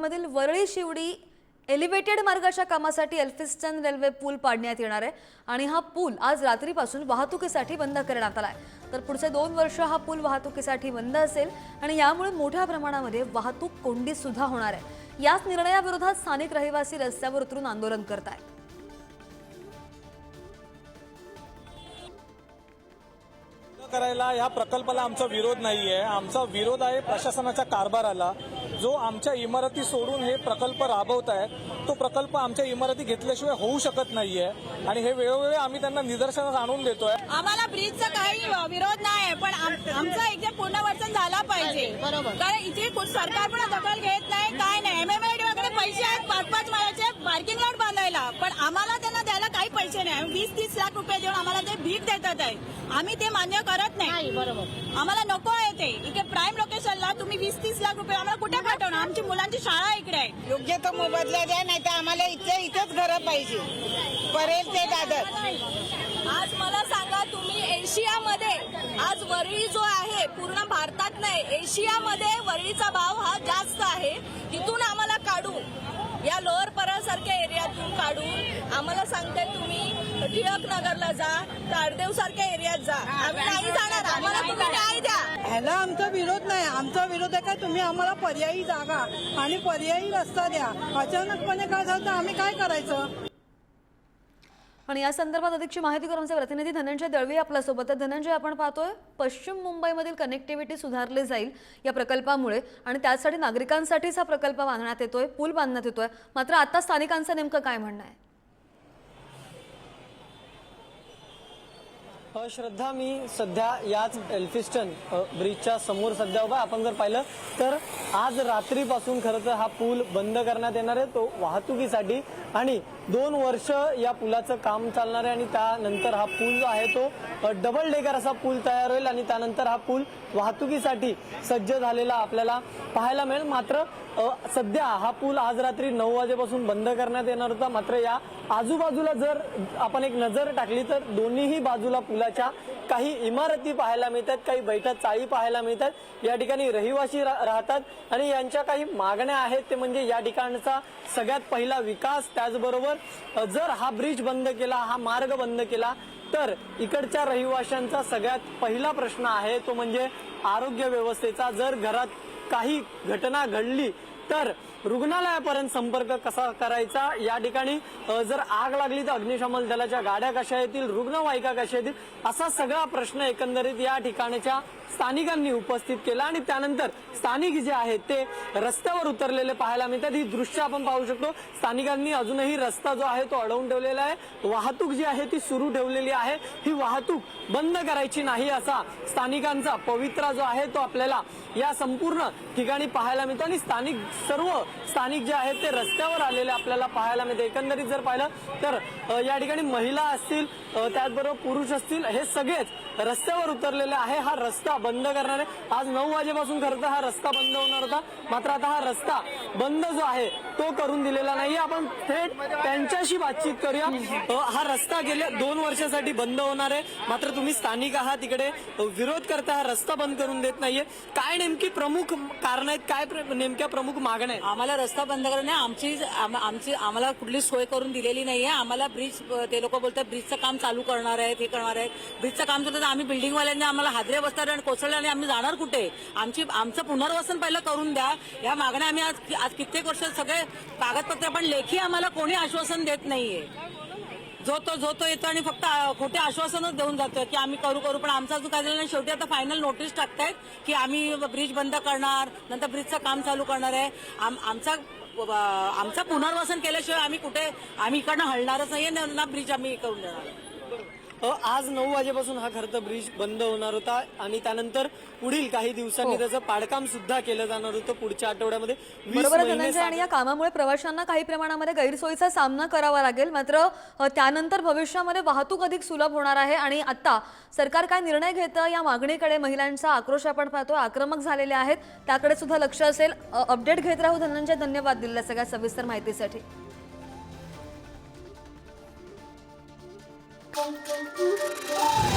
मुंबईमधील वरळी शिवडी एलिव्हेटेड मार्गाच्या कामासाठी एल्फिस्टन रेल्वे पूल पाडण्यात येणार आहे. आणि हा पूल आज रात्रीपासून वाहतुकीसाठी बंद करण्यात आला आहे. तर पुढचे दोन वर्ष हा पूल वाहतुकीसाठी बंद असेल आणि यामुळे मोठ्या प्रमाणामध्ये वाहतूक कोंडी सुद्धा होणार आहे. याच निर्णयाविरोधात स्थानिक रहिवासी रस्त्यावर उतरून आंदोलन करत आहेत करायला या प्रकल्पाला आमचा विरोध नाहीये. आमचा विरोध आहे प्रशासनाच्या कारभाराला. जो आमच्या इमारती सोडून हे प्रकल्प राबवत आहेत तो प्रकल्प आमच्या इमारती घेतल्याशिवाय होऊ शकत नाहीये. आणि हे वेळोवेळी आम्ही त्यांना निदर्शनास आणून देतोय. आम्हाला ब्रिजचा काही विरोध नाही पण आम- आमचं इथे पुनर्वसन झाला पाहिजे. बरोबर. कारण इथे सरकार पण दखल घेत नाही काय नाही. एमएमआयडी वगैरे पैसे आहेत पाच पाच माळ्याचे पार्किंग लॉट बांधायला. पण आम्हाला त्यांना द्यायला काही पैसे नाही. वीस तीस लाख रुपये देऊन आम्हाला ते भीक देतात आहे. आम्ही ते मान्य करत नाही. बरोबर. आम्हाला नको आहे ते. इथे प्राईम लोकेशनला तुम्ही वीस तीस लाख रुपये आम्हाला कुठे पाठवणार? आमची मुलांची शाळा इकडे आहे. योग्य तो मोबदला द्या नाही तर आम्हाला इथे इथेच घरं पाहिजे. परेल ते दादर. आज मला सांगा तुम्ही एशियामध्ये आज वरळी जो आहे पूर्ण भारतात नाही एशियामध्ये वरळीचा भाव हा जास्त आहे. तिथून आम्हाला काढून या लोअर परळसारख्या एरियातून काढून आम्हाला सांगताय तुम्ही टिळक नगरला जा तारदेव सारख्या एरियात जा. आम्ही नाही जाणार. आम्हाला तुम्ही न्याय द्या. ह्याला आमचा विरोध नाही. आमचा विरोध आहे काय? तुम्ही आम्हाला पर्यायी जागा आणि पर्यायी रस्ता द्या. अचानकपणे काय झालं तर आम्ही काय करायचं? आणि या संदर्भात अधिकची माहिती करून आमचे प्रतिनिधी धनंजय दळवी आपल्यासोबत आहे धनंजय आपण पाहतोय पश्चिम मुंबईमधील कनेक्टिव्हिटी सुधारली जाईल या प्रकल्पामुळे आणि त्यासाठी नागरिकांसाठीच हा प्रकल्प बांधण्यात येतोय पूल बांधण्यात येतोय. मात्र आता स्थानिकांचं नेमकं काय म्हणणं आहे? श्रद्धा मी सध्या याच एल्फिस्टन ब्रिजच्या समोर सध्या उभा आपण जर पाहिलं तर आज रात्रीपासून खरं तर हा पूल बंद करण्यात येणार आहे. तो वाहतुकीसाठी आणि दोन वर्ष या पुलाचं काम चालणार आहे आणि त्यानंतर हा पूल जो आहे तो डबल डेकर असा पूल तयार होईल आणि त्यानंतर हा पूल वाहतुकीसाठी सज्ज झालेला आपल्याला पाहायला मिळेल. मात्र सध्या हा पूल आज रात्री नऊ वाजेपासून बंद करण्यात येणार होता. मात्र या आजूबाजूला जर आपण एक नजर टाकली तर दोन्हीही बाजूला पूल पुलाच्या काही इमारती पाहायला मिळतात काही बैठक चाळी पाहायला मिळतात. या ठिकाणी रहिवासी रा- राहतात आणि यांच्या काही मागण्या आहेत ते म्हणजे या ठिकाणचा सगळ्यात पहिला विकास. त्याचबरोबर जर हा ब्रिज बंद केला हा मार्ग बंद केला तर इकडच्या रहिवाशांचा सगळ्यात पहिला प्रश्न आहे तो म्हणजे आरोग्य व्यवस्थेचा. जर घरात काही घटना घडली तर रुग्णालयापर्यंत संपर्क कसा करायचा? या ठिकाणी जर आग लागली तर अग्निशमन दलाच्या गाड्या कशा येतील? रुग्णवाहिका कशा येतील? असा सगळा प्रश्न एकंदरीत या ठिकाणच्या स्थानिकांनी उपस्थित केला. आणि त्यानंतर स्थानिक जे आहेत ते रस्त्यावर उतरलेले पाहायला मिळतात. ही दृश्य आपण पाहू शकतो. स्थानिकांनी अजूनही रस्ता जो आहे तो अडवून ठेवलेला आहे. वाहतूक जी आहे ती सुरू ठेवलेली आहे. ही वाहतूक बंद करायची नाही असा स्थानिकांचा पवित्रा जो आहे तो आपल्याला या संपूर्ण ठिकाणी पाहायला मिळतो. आणि स्थानिक सर्व स्थानिक जे आहेत ते रस्त्यावर आलेले आपल्याला पाहायला मिळते. एकंदरीत जर पाहिलं तर या ठिकाणी महिला असतील त्याचबरोबर पुरुष असतील हे सगळेच रस्त्यावर उतरलेले आहे. हा रस्ता बंद करणार. आहे आज नऊ वाजेपासून खरं तर हा रस्ता बंद होणार होता. मात्र आता हा रस्ता बंद जो आहे तो करून दिलेला नाही. आपण थेट त्यांच्याशी बातचीत करूया. हा रस्ता गेल्या दोन वर्षासाठी बंद होणार आहे. मात्र तुम्ही स्थानिक आहात तिकडे. विरोध करता हा रस्ता बंद करून देत नाहीये. काय नेमकी प्रमुख कारण आहेत? काय प्र- नेमक्या प्रमुख मागण्या आहेत? आम्हाला रस्ता बंद करणे आमची आमची आम्हाला कुठली सोय करून दिलेली नाहीये. आम्हाला ब्रिज ते लोक बोलतात ब्रिजचं काम चालू करणार आहेत हे करणार आहेत. ब्रिजचं काम चालू आम्ही बिल्डिंगवाल्यांनी आम्हाला हादरे बसतात आणि कोसळले आणि आम्ही जाणार कुठे? आमची आमचं पुनर्वसन पहिलं करून द्या. या मागण्या आम्ही आज आज कित्येक वर्ष सगळे कागदपत्र पण लेखी आम्हाला कोणी आश्वासन देत नाहीये. जो तो जो तो येतो आणि फक्त खोटे आश्वासनच देऊन जातो की आम्ही करू करू पण आमचा जो काय नाही शेवटी आता फायनल नोटीस टाकतायत की आम्ही ब्रिज बंद करणार नंतर ब्रिजचं काम चालू करणार आहे. आम- आमचा आमचं पुनर्वसन केल्याशिवाय आम्ही कुठे आम्ही इकडनं हलणारच नाही ना ब्रिज आम्ही करून देणार. आज नऊ वाजेपासून हा खरं तर ब्रिज बंद होणार होता आणि त्यानंतर पुढील काही दिवसांनी त्याचं पाडकाम सुद्धा केलं जाणार होतं पुढच्या आठवड्यामध्ये. बरोबर आणि या कामामुळे प्रवाशांना काही प्रमाणामध्ये गैरसोयीचा सामना करावा लागेल. मात्र त्यानंतर भविष्यामध्ये वाहतूक अधिक सुलभ होणार आहे आणि आता सरकार काय निर्णय घेतं या मागणीकडे महिलांचा आक्रोश आपण पाहतोय. आक्रमक झालेले आहेत. त्याकडे सुद्धा लक्ष असेल. अपडेट घेत राहू धनंजय. धन्यवाद दिलेल्या सगळ्या सविस्तर माहितीसाठी. bom, bom, bom, bom.